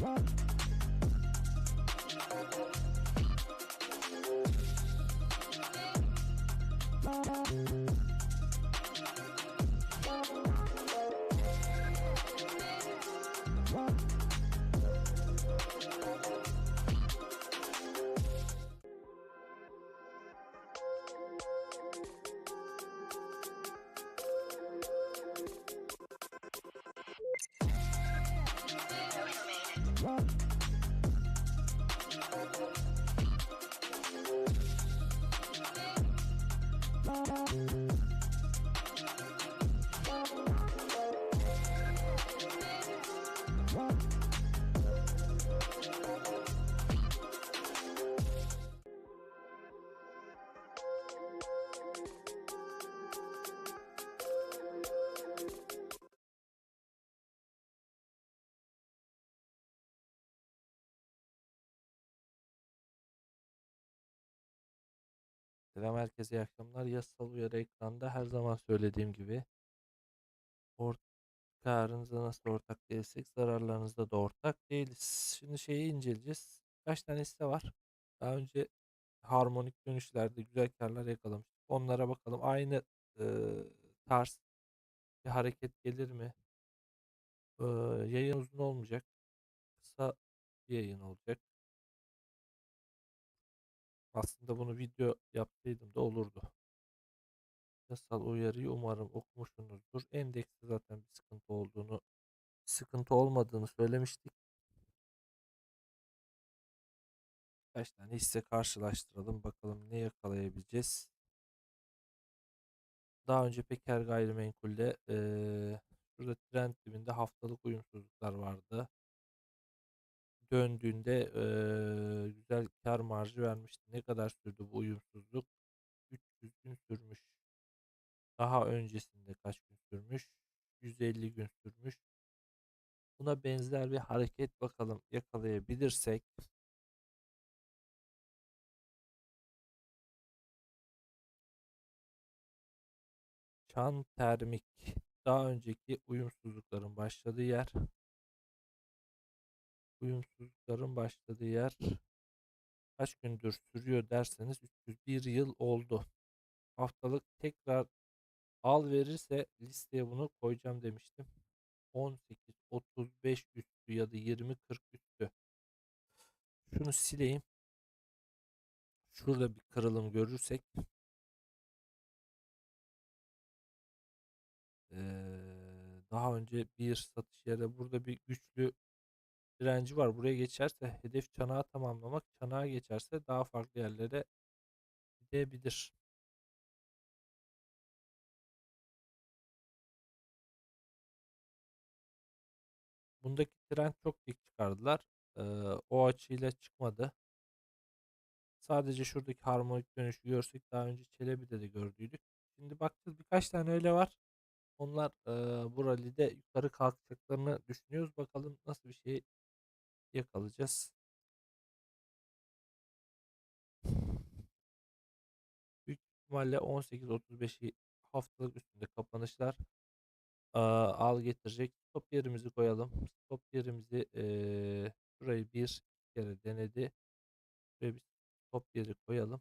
run. one. Selam herkese iyi akşamlar. Yasal uyarı ekranda her zaman söylediğim gibi ortak karınıza nasıl ortak değilsek zararlarınızda da ortak değiliz. Şimdi şeyi inceleyeceğiz. Kaç tane hisse var? Daha önce harmonik dönüşlerde güzel karlar yakalamıştık. Onlara bakalım. Aynı e, tarz bir hareket gelir mi? E, yayın uzun olmayacak. Kısa bir yayın olacak. Aslında bunu video yapsaydım da olurdu. Yasal uyarıyı umarım okumuşsunuzdur. Endekste zaten bir sıkıntı olduğunu, bir sıkıntı olmadığını söylemiştik. Kaç tane hisse karşılaştıralım bakalım ne yakalayabileceğiz. Daha önce Peker Gayrimenkul'de eee şurada trend dibinde haftalık uyumsuzluklar vardı. Döndüğünde eee, güzel kar marjı vermişti. Ne kadar sürdü bu uyumsuzluk? 300 gün sürmüş. Daha öncesinde kaç gün sürmüş? 150 gün sürmüş. Buna benzer bir hareket bakalım yakalayabilirsek. Çan Termik daha önceki uyumsuzlukların başladığı yer. Uyumsuzlukların başladığı yer kaç gündür sürüyor derseniz 301 yıl oldu. Haftalık tekrar al verirse listeye bunu koyacağım demiştim. 18, 35 üstü ya da 20, 40 üstü. Şunu sileyim. Şurada bir kırılım görürsek eee, daha önce bir satış yere burada bir güçlü direnci var. Buraya geçerse hedef çanağı tamamlamak, çanağa geçerse daha farklı yerlere gidebilir. Bundaki trend çok dik çıkardılar. Ee, o açıyla çıkmadı. Sadece şuradaki harmonik dönüşü görsek daha önce Çelebi'de de gördüydük. Şimdi bakacağız birkaç tane öyle var. Onlar e, bu rallide yukarı kalkacaklarını düşünüyoruz. Bakalım nasıl bir şey yakalayacağız. Büyük ihtimalle 18-35'i haftalık üstünde kapanışlar e, al getirecek. Stop yerimizi koyalım. Stop yerimizi e, şurayı bir kere denedi. Şuraya bir stop yeri koyalım.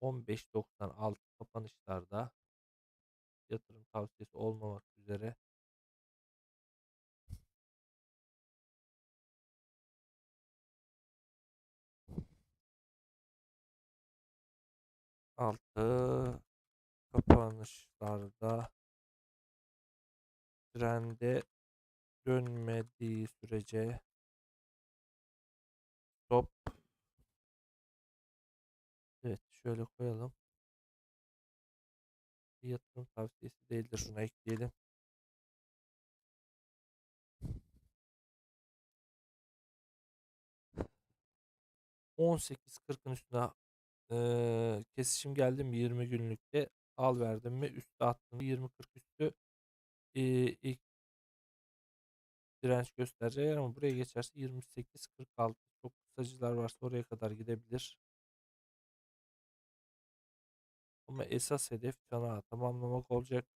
15.96 kapanışlarda yatırım tavsiyesi olmamak üzere altı kapanışlarda trende dönmediği sürece stop evet şöyle koyalım. Bir yatırım tavsiyesi değildir. Şuna ekleyelim. On sekiz kırkın üstüne eee, kesişim geldi mi 20 günlükte al verdim mi üstte attım 20-40 üstü eee, ilk direnç göstereceği yer ama buraya geçerse 28-46 çok kısacılar varsa oraya kadar gidebilir. Ama esas hedef çanağı tamamlamak olacak.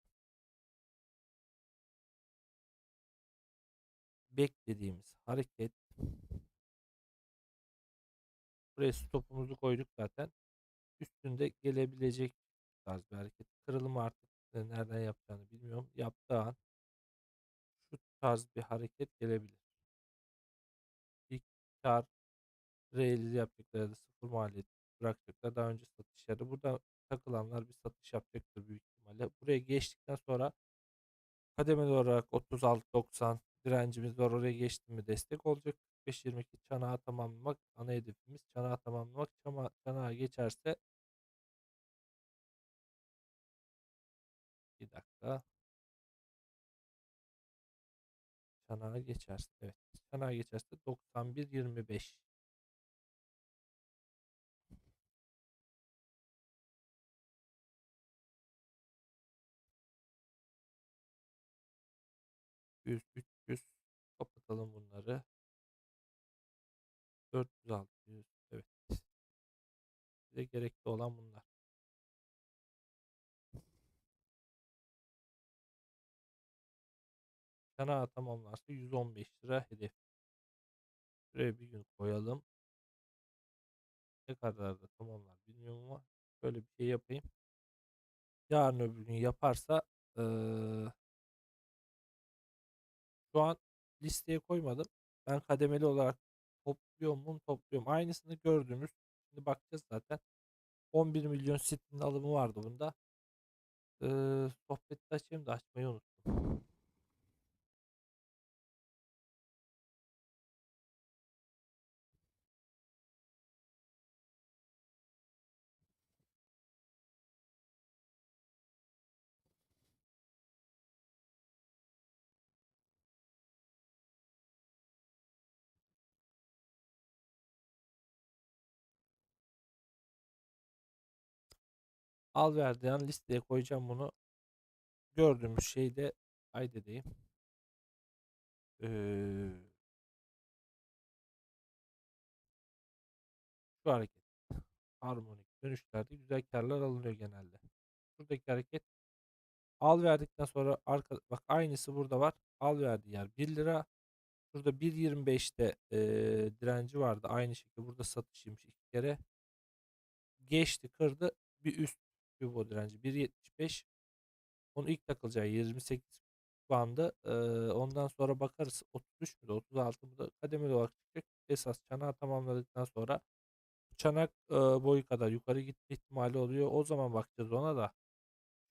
beklediğimiz hareket buraya stopumuzu koyduk zaten. Üstünde gelebilecek tarz bir hareket. Kırılım artık nereden yapacağını bilmiyorum. Yaptığı an şu tarz bir hareket gelebilir. İlk kar realize yapacaklar ya da sıfır maliyet bırakacaklar. Daha önce satışları. Burada takılanlar bir satış yapacaktır büyük ihtimalle. Buraya geçtikten sonra kademeli olarak 36-90 direncimiz var. Oraya geçti mi destek olacak. 45-22 çanağı tamamlamak ana hedefimiz. Çanağı tamamlamak. Çana, çanağı geçerse dakika. Çanağı geçerse evet. Çanağı geçerse 91-25 100, 300 kapatalım bunları. 400, 600 evet. Bize gerekli olan bunlar. Kanağı tamamlarsa 115 lira hedef. Şuraya bir gün koyalım. Ne kadar da tamamlar bilmiyorum ama şöyle bir şey yapayım. Yarın öbür gün yaparsa ee, şu an listeye koymadım. Ben kademeli olarak topluyorum bunu topluyorum. Aynısını gördüğümüz. Şimdi bakacağız zaten. 11 milyon sitin alımı vardı bunda. Ee, sohbeti açayım da açmayı unuttum. Al ver listeye koyacağım bunu. Gördüğümüz şeyde kaydedeyim. Ee, şu hareket. Harmonik dönüşlerde güzel karlar alınıyor genelde. Buradaki hareket al verdikten sonra arka bak aynısı burada var. Al verdi yer 1 lira. Burada 1.25'te e, direnci vardı. Aynı şekilde burada satışıymış iki kere. Geçti kırdı. Bir üst bu direnci 1.75. Onu ilk takılacağı 28 bandı. E, ondan sonra bakarız 33 mü 36 mı da kademeli olarak çıkacak. Esas çanağı tamamladıktan sonra çanak e, boyu kadar yukarı gitme ihtimali oluyor. O zaman bakacağız ona da.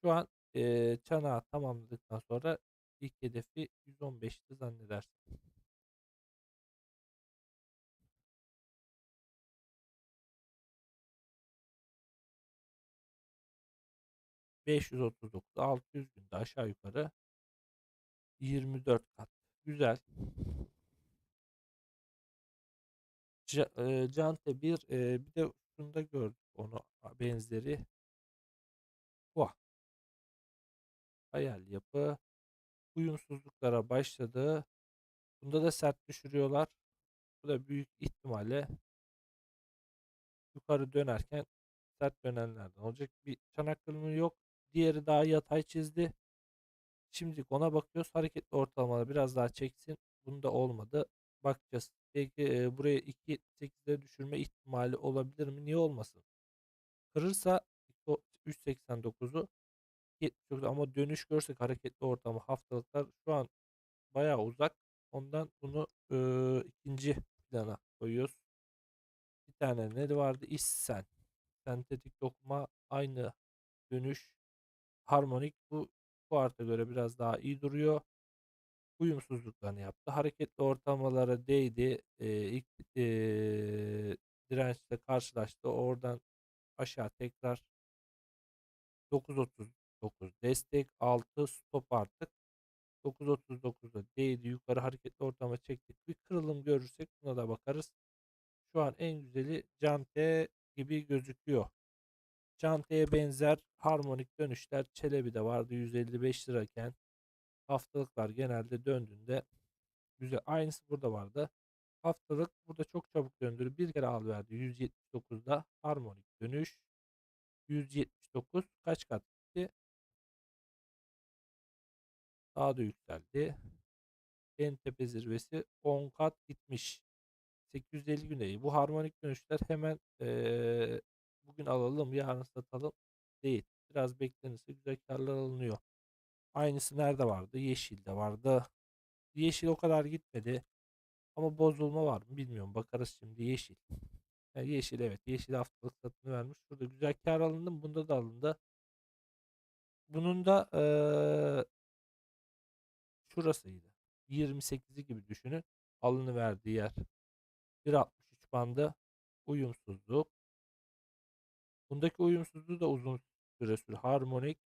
Şu an e, çanağı tamamladıktan sonra ilk hedefi 115'ti zannedersin. ...539, 600 günde aşağı yukarı... ...24 kat. Güzel. E, Cante bir, e, bir de şunda gördük onu benzeri. Vah. Hayal yapı. Uyumsuzluklara başladı. Bunda da sert düşürüyorlar. Bu da büyük ihtimalle yukarı dönerken sert dönenlerden olacak. Bir çanak kırımı yok. Diğeri daha yatay çizdi. Şimdi ona bakıyoruz. Hareketli ortalamaları biraz daha çeksin. Bunda olmadı. Bakacağız. Peki e, buraya 2.8'e düşürme ihtimali olabilir mi? Niye olmasın? Kırırsa 3.89'u ama dönüş görsek hareketli ortamı haftalıklar şu an bayağı uzak. Ondan bunu e, ikinci plana koyuyoruz. Bir tane ne vardı? İssen. Sentetik dokuma aynı dönüş harmonik bu bu arta göre biraz daha iyi duruyor. Uyumsuzluklarını yaptı. Hareketli ortalamalara değdi. E, ilk e, dirençle karşılaştı. Oradan aşağı tekrar 9.39 destek 6 stop artık 9.39'da değdi yukarı hareketli ortama çektik bir kırılım görürsek buna da bakarız şu an en güzeli Cante gibi gözüküyor Cante'ye benzer harmonik dönüşler Çelebi'de vardı 155 lirayken haftalıklar genelde döndüğünde güzel aynısı burada vardı haftalık burada çok çabuk döndürüp bir kere al verdi 179'da harmonik dönüş 179 kaç kat gitti? Daha da yükseldi. en tepe zirvesi 10 kat gitmiş. 850 günde. Bu harmonik dönüşler hemen eee, bugün alalım yarın satalım değil. Biraz beklenirse güzel karlar alınıyor. Aynısı nerede vardı? Yeşil'de vardı. Yeşil o kadar gitmedi. Ama bozulma var mı bilmiyorum. Bakarız şimdi Yeşil. Yani yeşil evet. Yeşil haftalık satını vermiş. Burada güzel kar alındı? Bunda da alındı. Bunun da eee şurasıydı. 28'i gibi düşünün. Alını verdiği yer. 1.63 bandı uyumsuzluk. Bundaki uyumsuzluğu da uzun süre süre harmonik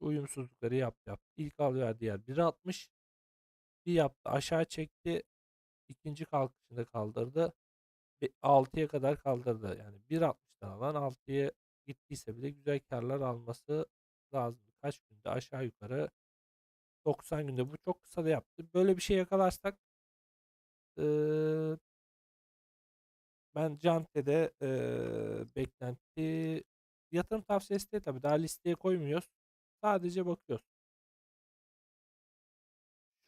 uyumsuzlukları yap yap. İlk al verdiği yer 1.60 bir yaptı aşağı çekti. ikinci kalkışında kaldırdı. 6'ya kadar kaldırdı. Yani 1.60'dan alan 6'ya gittiyse bile güzel karlar alması lazım. Kaç günde aşağı yukarı 90 günde bu çok kısa da yaptı. Böyle bir şey yakalarsak eee ben Cante'de eee beklenti yatırım tavsiyesi değil tabii. Daha listeye koymuyoruz. Sadece bakıyoruz.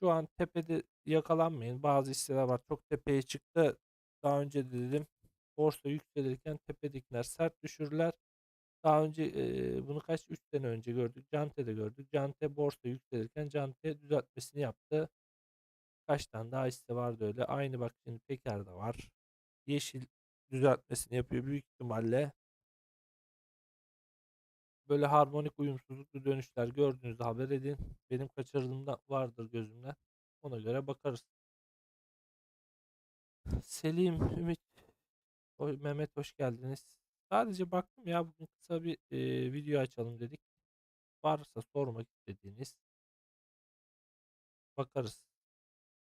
Şu an tepede yakalanmayın. Bazı hisseler var. Çok tepeye çıktı. Daha önce de dedim. Borsa yükselirken tepedekiler sert düşürürler. Daha önce e, bunu kaç 3 sene önce gördük. Cante'de gördük. Cante borsa yükselirken Cante düzeltmesini yaptı. Kaç tane daha hisse vardı öyle. Aynı bak şimdi Peker'de var. Yeşil düzeltmesini yapıyor büyük ihtimalle. Böyle harmonik uyumsuzluklu dönüşler gördüğünüzde haber edin. Benim kaçırdığımda vardır gözümden. Ona göre bakarız. Selim, Ümit, Mehmet hoş geldiniz. Sadece baktım ya bugün kısa bir e, video açalım dedik. Varsa sormak istediğiniz bakarız.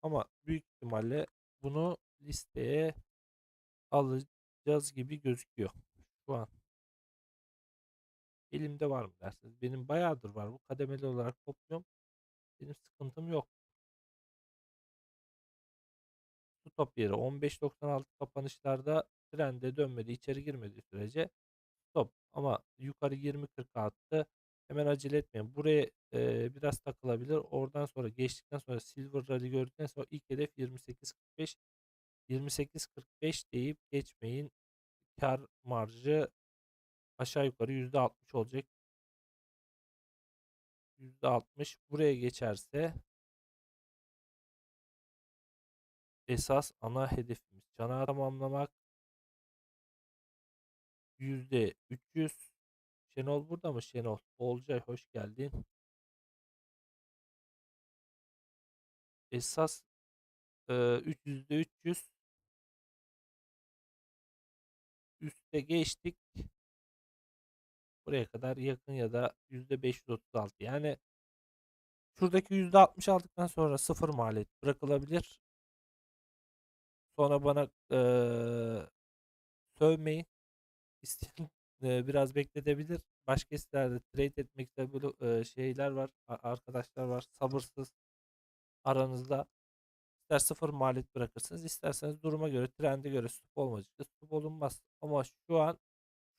Ama büyük ihtimalle bunu listeye alacağız gibi gözüküyor. Şu an elimde var mı dersiniz. Benim bayağıdır var. Bu kademeli olarak topluyorum. Benim sıkıntım yok. Stop yeri 15.96 kapanışlarda trende dönmedi, içeri girmediği sürece stop. Ama yukarı 20.40 attı. Hemen acele etmeyin. Buraya e, biraz takılabilir. Oradan sonra geçtikten sonra Silver Rally gördükten sonra ilk hedef 28.45 28.45 deyip geçmeyin. Kar marjı aşağı yukarı %60 olacak. %60 buraya geçerse esas ana hedefimiz canağı tamamlamak. %300 Şenol burada mı Şenol? Olcay hoş geldin. Esas e, %300 üste geçtik. Buraya kadar yakın ya da %536 yani şuradaki %60 aldıktan sonra sıfır maliyet bırakılabilir. Sonra bana e, sövmeyin. İsteyen e, biraz bekletebilir. Başka hisselerde trade etmek isteyen böyle e, şeyler var. Arkadaşlar var. Sabırsız aranızda. İster sıfır maliyet bırakırsınız. isterseniz duruma göre, trende göre stop olmayacak. Stop olunmaz. Ama şu an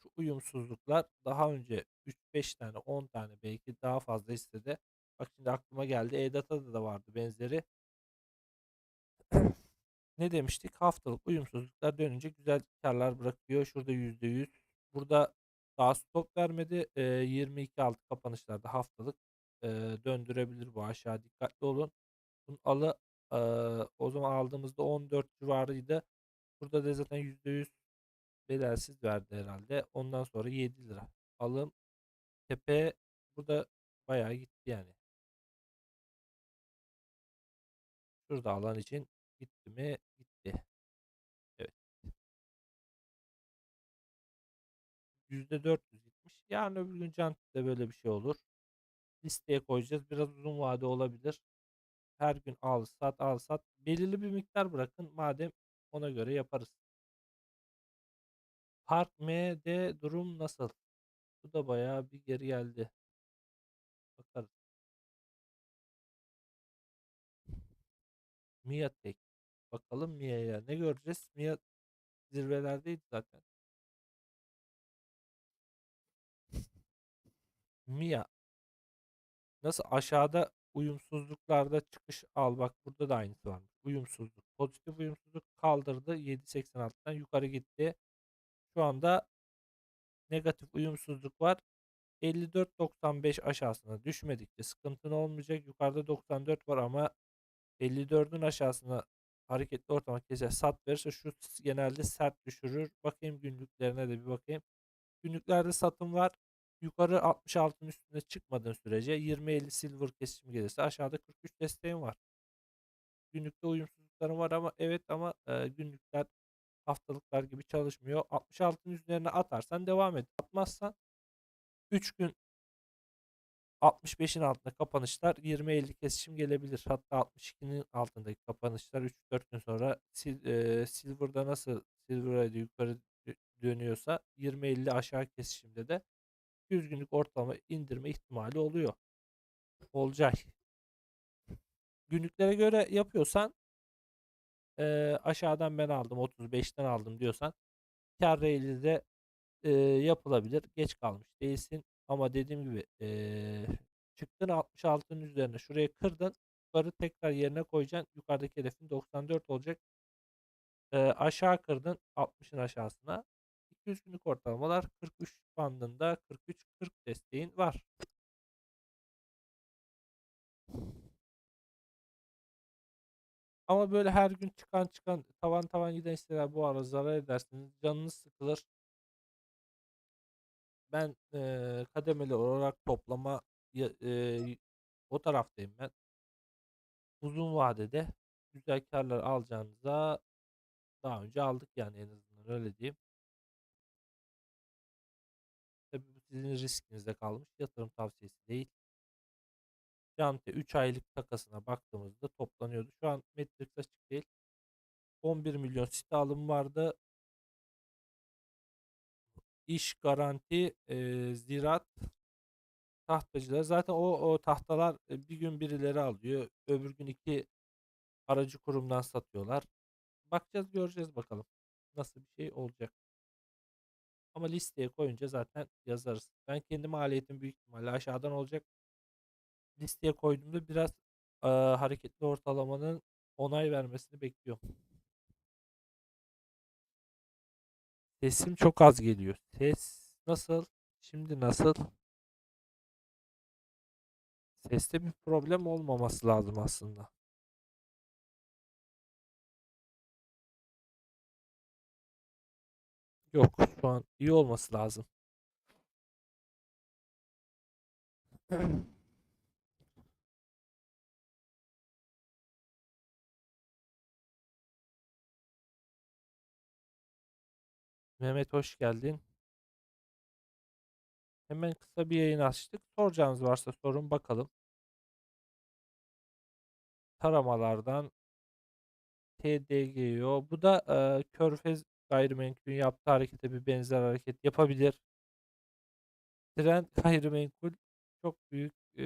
şu uyumsuzluklar daha önce 3-5 tane 10 tane belki daha fazla hissede. Bak şimdi aklıma geldi. E-Data'da da vardı benzeri. ne demiştik? Haftalık uyumsuzluklar dönünce güzel karlar bırakıyor. Şurada %100. Burada daha stop vermedi. E, 22 altı kapanışlarda haftalık e, döndürebilir bu aşağı dikkatli olun. Bunun alı e, o zaman aldığımızda 14 civarıydı. Burada da zaten %100 bedelsiz verdi herhalde. Ondan sonra 7 lira. Alım tepe burada bayağı gitti yani. Şurada alan için gitti mi? Gitti. Evet. %400 gitmiş. Yarın öbür gün Cantik'te böyle bir şey olur. Listeye koyacağız. Biraz uzun vade olabilir. Her gün al sat al sat. Belirli bir miktar bırakın. Madem ona göre yaparız. Park M'de durum nasıl? Bu da bayağı bir geri geldi. Bakarız. Mia Tek. Bakalım Mia'ya ne göreceğiz? Mia zirvelerdeydi zaten. Mia nasıl aşağıda Uyumsuzluklarda çıkış al. Bak burada da aynısı var. Uyumsuzluk. Pozitif uyumsuzluk kaldırdı. 7.86'dan yukarı gitti. Şu anda negatif uyumsuzluk var. 54.95 aşağısına düşmedikçe sıkıntın olmayacak. Yukarıda 94 var ama 54'ün aşağısına hareketli ortama keser sat verirse şu genelde sert düşürür. Bakayım günlüklerine de bir bakayım. Günlüklerde satım var. Yukarı 66'ın üstüne çıkmadığın sürece 20-50 silver kesişim gelirse aşağıda 43 desteğim var. Günlükte uyumsuzluklarım var ama evet ama e, günlükler haftalıklar gibi çalışmıyor. 66'ın üzerine atarsan devam et. Atmazsan 3 gün 65'in altında kapanışlar 20-50 kesişim gelebilir. Hatta 62'nin altındaki kapanışlar 3-4 gün sonra sil, e, Silver'da nasıl Silver'a yukarı dönüyorsa 20-50 aşağı kesişimde de 100 günlük ortalama indirme ihtimali oluyor. Olcay. Günlüklere göre yapıyorsan e, aşağıdan ben aldım 35'ten aldım diyorsan kar de e, yapılabilir. Geç kalmış değilsin. Ama dediğim gibi e, çıktın 66'nın üzerine şuraya kırdın. Yukarı tekrar yerine koyacaksın. Yukarıdaki hedefin 94 olacak. E, aşağı kırdın 60'ın aşağısına. 200 günlük ortalamalar 43 bandında 43-40 desteğin var. Ama böyle her gün çıkan çıkan tavan tavan giden hisseler bu ara zarar edersiniz. Canınız sıkılır. Ben e, kademeli olarak toplama e, o taraftayım ben. Uzun vadede güzel karlar alacağınıza daha önce aldık yani en azından öyle diyeyim. Tabii bu sizin riskinizde kalmış. Yatırım tavsiyesi değil. Jante 3 aylık takasına baktığımızda toplanıyordu. Şu an Matrix açık değil. 11 milyon site alım vardı. İş garanti, e, ziraat tahtacılar. Zaten o, o tahtalar bir gün birileri alıyor. Öbür gün iki aracı kurumdan satıyorlar. Bakacağız göreceğiz bakalım. Nasıl bir şey olacak. Ama listeye koyunca zaten yazarız. Ben kendi maliyetim büyük ihtimalle aşağıdan olacak. Listeye koyduğumda biraz e, hareketli ortalamanın onay vermesini bekliyorum. Sesim çok az geliyor. Ses nasıl? Şimdi nasıl? Seste bir problem olmaması lazım aslında. Yok şu an iyi olması lazım. Mehmet hoş geldin. Hemen kısa bir yayın açtık. Soracağınız varsa sorun bakalım. Taramalardan TDGO. Bu da e, Körfez gayrimenkulün yaptığı harekete bir benzer hareket yapabilir. Trend gayrimenkul çok büyük e,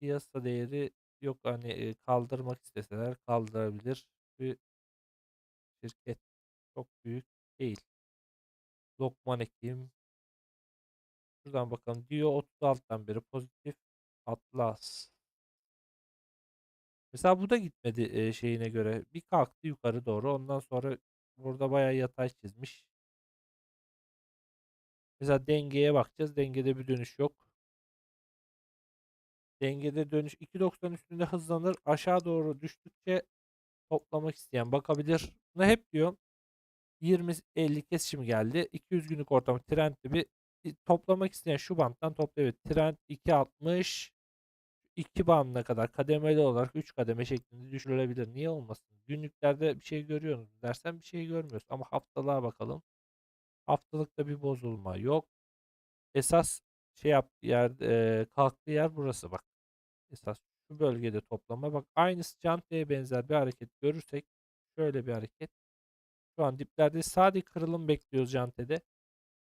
piyasa değeri yok. Hani e, kaldırmak isteseler kaldırabilir bir şirket. Çok büyük değil. Lokman Ekim. Şuradan bakalım. Dio 36'dan beri pozitif. Atlas. Mesela bu da gitmedi e, şeyine göre. Bir kalktı yukarı doğru. Ondan sonra burada bayağı yatay çizmiş. Mesela dengeye bakacağız. Dengede bir dönüş yok. Dengede dönüş 2.90 üstünde hızlanır. Aşağı doğru düştükçe toplamak isteyen bakabilir. Bunu hep diyorum. 20-50 kesişim geldi. 200 günlük ortamı trendli bir toplamak isteyen şu banttan. Evet, trend 2.60 2 bandına kadar kademeli olarak 3 kademe şeklinde düşürülebilir. Niye olmasın? Günlüklerde bir şey görüyorsunuz dersen bir şey görmüyoruz. Ama haftalığa bakalım. Haftalıkta bir bozulma yok. Esas şey yaptığı yer, e, kalktığı yer burası bak. Esas şu bölgede toplama. Bak aynısı cantaya benzer bir hareket görürsek şöyle bir hareket. Şu an diplerde sadece kırılım bekliyoruz Jante'de.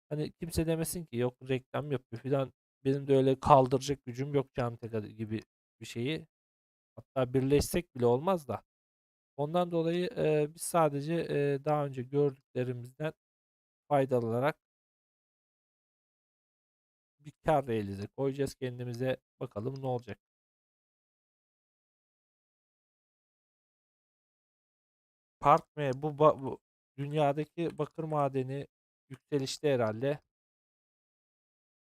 Hani kimse demesin ki yok reklam yapıyor filan. Benim de öyle kaldıracak gücüm yok Jante gibi bir şeyi. Hatta birleşsek bile olmaz da. Ondan dolayı e, biz sadece e, daha önce gördüklerimizden faydalanarak bir kar realize koyacağız kendimize. Bakalım ne olacak. Park mı? Bu, bu dünyadaki bakır madeni yükselişte herhalde.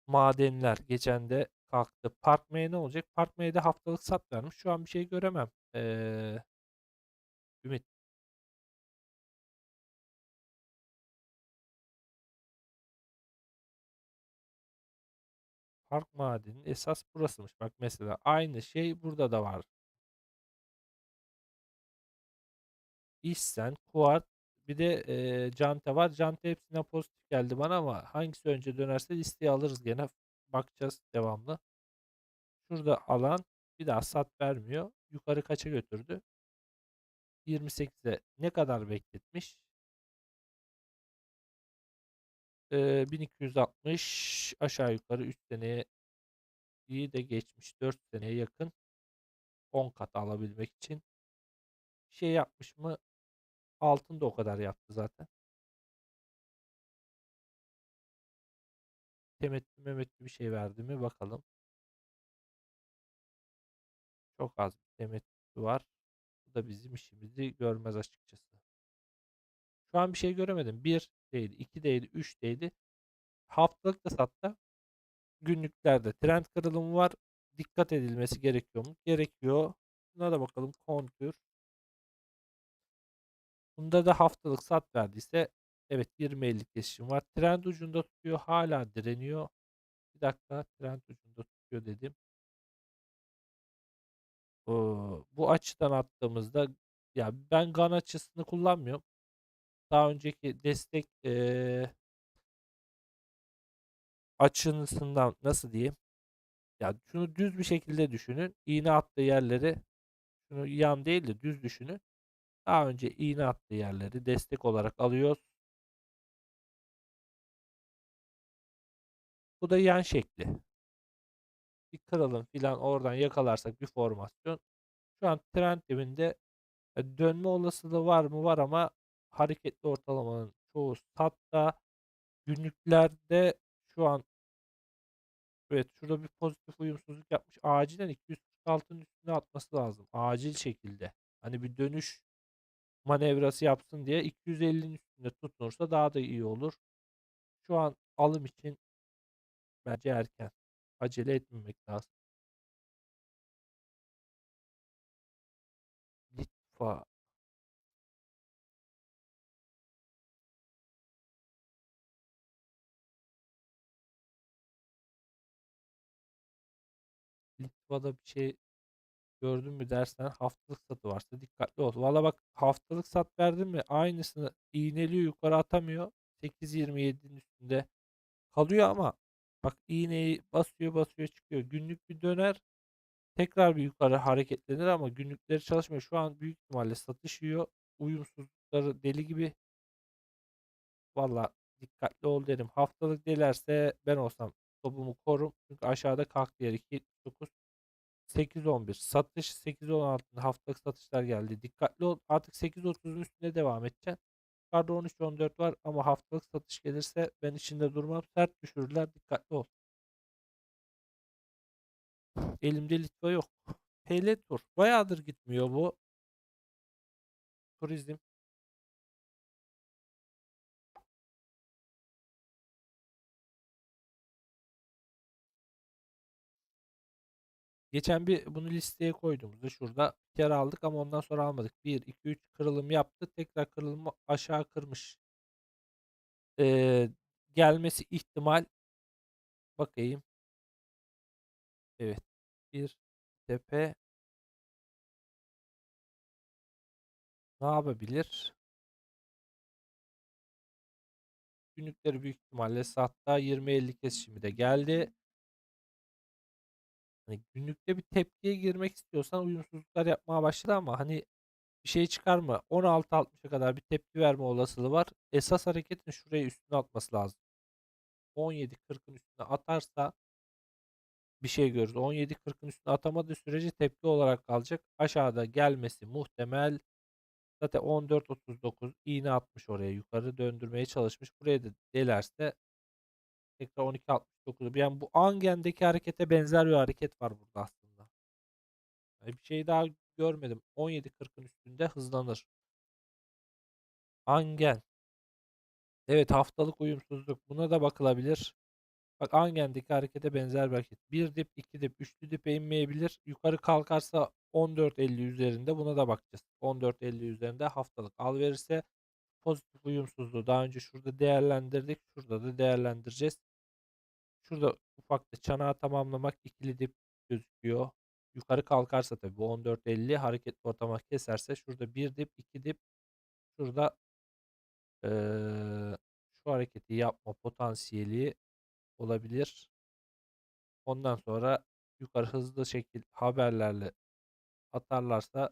Madenler geçen de kalktı. Park M ne olacak? Park M'de haftalık sat vermiş. Şu an bir şey göremem. Ee, Ümit. Park madeni esas burasıymış. Bak mesela aynı şey burada da var. İşsen, Kuart bir de e, Cante var. Cante hepsinden pozitif geldi bana ama hangisi önce dönerse listeye alırız gene. Bakacağız devamlı. Şurada alan bir daha sat vermiyor. Yukarı kaça götürdü? 28'e ne kadar bekletmiş? Ee, 1260 aşağı yukarı 3 seneye iyi de geçmiş. 4 seneye yakın 10 kat alabilmek için. Şey yapmış mı? Altın da o kadar yaptı zaten. Temettü memettü bir şey verdi mi bakalım. Çok az bir temettü var. Bu da bizim işimizi görmez açıkçası. Şu an bir şey göremedim. 1 değil, 2 değil, 3 değil. Haftalık da sattı. Günlüklerde trend kırılımı var. Dikkat edilmesi gerekiyor mu? Gerekiyor. Buna da bakalım. Kontür. Bunda da haftalık sat verdiyse evet 20-50 kesişim var. Trend ucunda tutuyor. Hala direniyor. Bir dakika trend ucunda tutuyor dedim. Oo, bu açıdan attığımızda ya ben GAN açısını kullanmıyorum. Daha önceki destek ee, açısından nasıl diyeyim? Ya şunu düz bir şekilde düşünün. İğne attığı yerleri şunu yan değil de düz düşünün. Daha önce iğne attığı yerleri destek olarak alıyoruz. Bu da yan şekli. Bir kıralım filan oradan yakalarsak bir formasyon. Şu an trend dibinde e, dönme olasılığı var mı? Var ama hareketli ortalamanın çoğu satta günlüklerde şu an evet şurada bir pozitif uyumsuzluk yapmış. Acilen 246'ın üstüne atması lazım. Acil şekilde. Hani bir dönüş manevrası yapsın diye 250'nin üstünde tutunursa daha da iyi olur. Şu an alım için bence erken. Acele etmemek lazım. Litva. Litva'da bir şey gördün mü dersen haftalık satı varsa dikkatli ol. Valla bak haftalık sat verdin mi aynısını iğneliyor yukarı atamıyor. 8.27'nin üstünde kalıyor ama bak iğneyi basıyor basıyor çıkıyor. Günlük bir döner tekrar bir yukarı hareketlenir ama günlükleri çalışmıyor. Şu an büyük ihtimalle satış yiyor. Uyumsuzlukları deli gibi. Valla dikkatli ol derim. Haftalık delerse ben olsam topumu korum. Çünkü aşağıda kalktı yer 2.79 8.11 satış 8.16'da haftalık satışlar geldi. Dikkatli ol. Artık 8.30'un üstünde devam edeceğim. Yukarıda 13.14 var ama haftalık satış gelirse ben içinde durmam. Sert düşürürler. Dikkatli ol. Elimde Litva yok. PL Tur. Bayağıdır gitmiyor bu. Turizm. Geçen bir bunu listeye koyduğumuzda şurada bir kere aldık ama ondan sonra almadık. 1, 2, 3 kırılım yaptı. Tekrar kırılımı aşağı kırmış. Ee, gelmesi ihtimal bakayım. Evet. Bir tepe ne yapabilir? Günlükleri büyük ihtimalle hatta 20-50 kesişimi de geldi. Hani günlükte bir tepkiye girmek istiyorsan uyumsuzluklar yapmaya başladı ama hani bir şey çıkarma. 16.60'a kadar bir tepki verme olasılığı var. Esas hareketin şuraya üstüne atması lazım. 17.40'ın üstüne atarsa bir şey görürüz. 17.40'ın üstüne atamadığı sürece tepki olarak kalacak. Aşağıda gelmesi muhtemel. Zaten 14.39 iğne atmış oraya yukarı döndürmeye çalışmış. Buraya da delerse tekrar 12.69. Yani bu Angen'deki harekete benzer bir hareket var burada aslında. Yani bir şey daha görmedim. 17.40'ın üstünde hızlanır. Angen. Evet haftalık uyumsuzluk. Buna da bakılabilir. Bak Angen'deki harekete benzer bir hareket. 1 dip, 2 dip, üçlü dipe inmeyebilir. Yukarı kalkarsa 14.50 üzerinde buna da bakacağız. 14.50 üzerinde haftalık al verirse pozitif uyumsuzluğu daha önce şurada değerlendirdik. Şurada da değerlendireceğiz. Şurada ufak da çanağı tamamlamak ikili dip gözüküyor. Yukarı kalkarsa tabii bu 14.50 hareket ortama keserse şurada 1 dip 2 dip şurada eee, şu hareketi yapma potansiyeli olabilir. Ondan sonra yukarı hızlı şekil haberlerle atarlarsa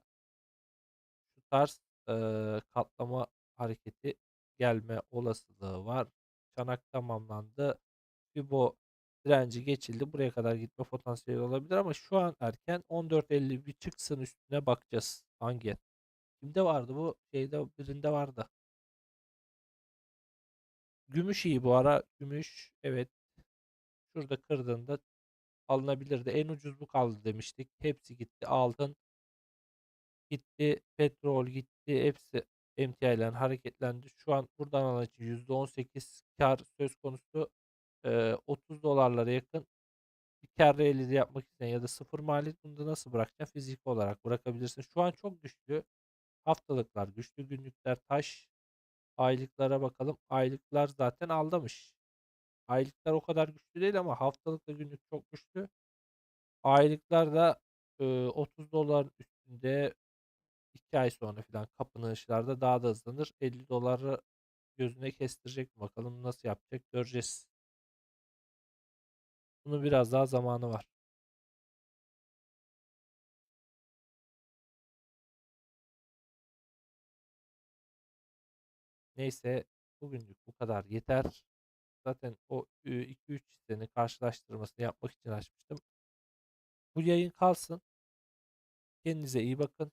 şu tarz eee, katlama hareketi gelme olasılığı var. Çanak tamamlandı. Fibo direnci geçildi. Buraya kadar gitme potansiyeli olabilir ama şu an erken 14.50 bir çıksın üstüne bakacağız. Hangi? Kimde vardı bu? Şeyde birinde vardı. Gümüş iyi bu ara. Gümüş evet. Şurada kırdığında alınabilirdi. En ucuz bu kaldı demiştik. Hepsi gitti. Altın gitti. Petrol gitti. Hepsi emtia ile hareketlendi. Şu an buradan alan için %18 kar söz konusu. Ee, 30 dolarlara yakın bir kar realize yapmak isteyen ya da sıfır maliyet bunu nasıl bırakacaksın? Fiziki olarak bırakabilirsin. Şu an çok güçlü. Haftalıklar güçlü. Günlükler taş. Aylıklara bakalım. Aylıklar zaten aldamış. Aylıklar o kadar güçlü değil ama haftalık da günlük çok güçlü. Aylıklar da e, 30 dolar üstünde 2 ay sonra falan kapanışlarda daha da hızlanır. 50 doları gözüne kestirecek? Bakalım nasıl yapacak göreceğiz. Bunun biraz daha zamanı var. Neyse bugünlük bu kadar yeter. Zaten o 2-3 hissenin karşılaştırmasını yapmak için açmıştım. Bu yayın kalsın. Kendinize iyi bakın.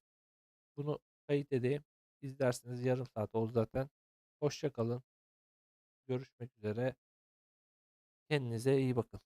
Bunu kayıt edeyim. İzlersiniz yarım saat oldu zaten. Hoşça kalın. Görüşmek üzere. Kendinize iyi bakın.